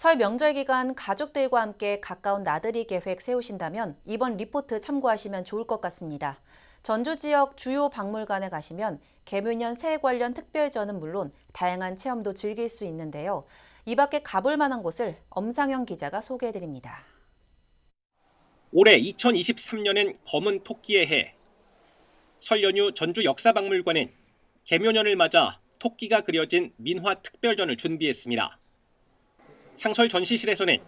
설 명절 기간 가족들과 함께 가까운 나들이 계획 세우신다면 이번 리포트 참고하시면 좋을 것 같습니다. 전주 지역 주요 박물관에 가시면 개묘년 새해 관련 특별전은 물론 다양한 체험도 즐길 수 있는데요. 이 밖에 가볼 만한 곳을 엄상영 기자가 소개해 드립니다. 올해 2023년은 검은 토끼의 해. 설 연휴 전주 역사박물관은 개묘년을 맞아 토끼가 그려진 민화 특별전을 준비했습니다. 상설 전시실에서는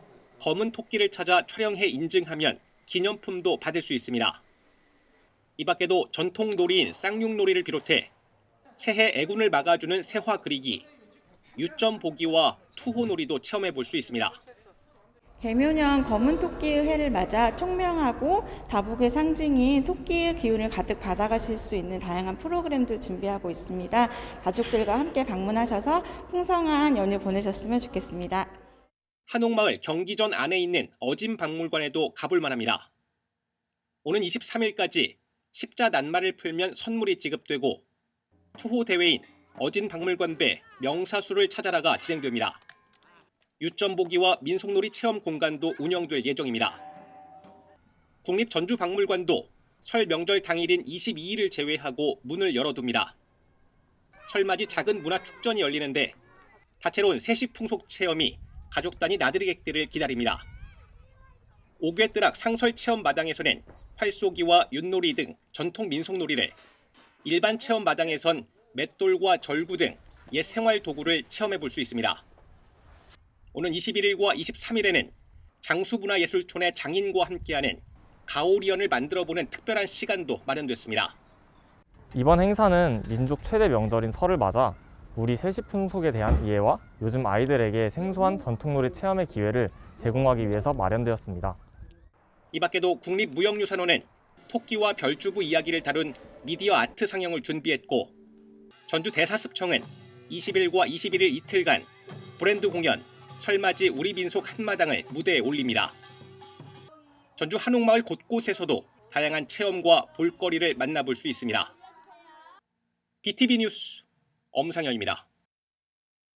검은 토끼를 찾아 촬영해 인증하면 기념품도 받을 수 있습니다. 이 밖에도 전통 놀이인 쌍용놀이를 비롯해 새해 애군을 막아주는 새화 그리기, 유점 보기와 투호놀이도 체험해 볼 수 있습니다. 개묘년 검은 토끼의 해를 맞아 총명하고 다복의 상징인 토끼의 기운을 가득 받아가실 수 있는 다양한 프로그램들 준비하고 있습니다. 가족들과 함께 방문하셔서 풍성한 연휴 보내셨으면 좋겠습니다. 한옥마을 경기전 안에 있는 어진 박물관에도 가볼 만합니다. 오는 23일까지 십자 낱말을 풀면 선물이 지급되고 투호 대회인 어진 박물관배 명사수를 찾아라가 진행됩니다. 유점 보기와 민속놀이 체험 공간도 운영될 예정입니다. 국립전주박물관도 설 명절 당일인 22일을 제외하고 문을 열어둡니다. 설맞이 작은 문화 축전이 열리는데 다채로운 세시 풍속 체험이 가족 단위 나들이객들을 기다립니다. 오괴뜨락 상설 체험 마당에서는 활쏘기와 윷놀이 등 전통 민속놀이를, 일반 체험 마당에선 맷돌과 절구 등 옛 생활 도구를 체험해 볼 수 있습니다. 오는 21일과 23일에는 장수문화예술촌의 장인과 함께하는 가오리언을 만들어보는 특별한 시간도 마련됐습니다. 이번 행사는 민족 최대 명절인 설을 맞아 우리 세시 풍속에 대한 이해와 요즘 아이들에게 생소한 전통놀이 체험의 기회를 제공하기 위해서 마련되었습니다. 이 밖에도 국립무형유산원은 토끼와 별주부 이야기를 다룬 미디어 아트 상영을 준비했고 전주 대사습청은 20일과 21일 이틀간 브랜드 공연 설맞이 우리 민속 한마당을 무대에 올립니다. 전주 한옥마을 곳곳에서도 다양한 체험과 볼거리를 만나볼 수 있습니다. BTV 뉴스 엄상현입니다.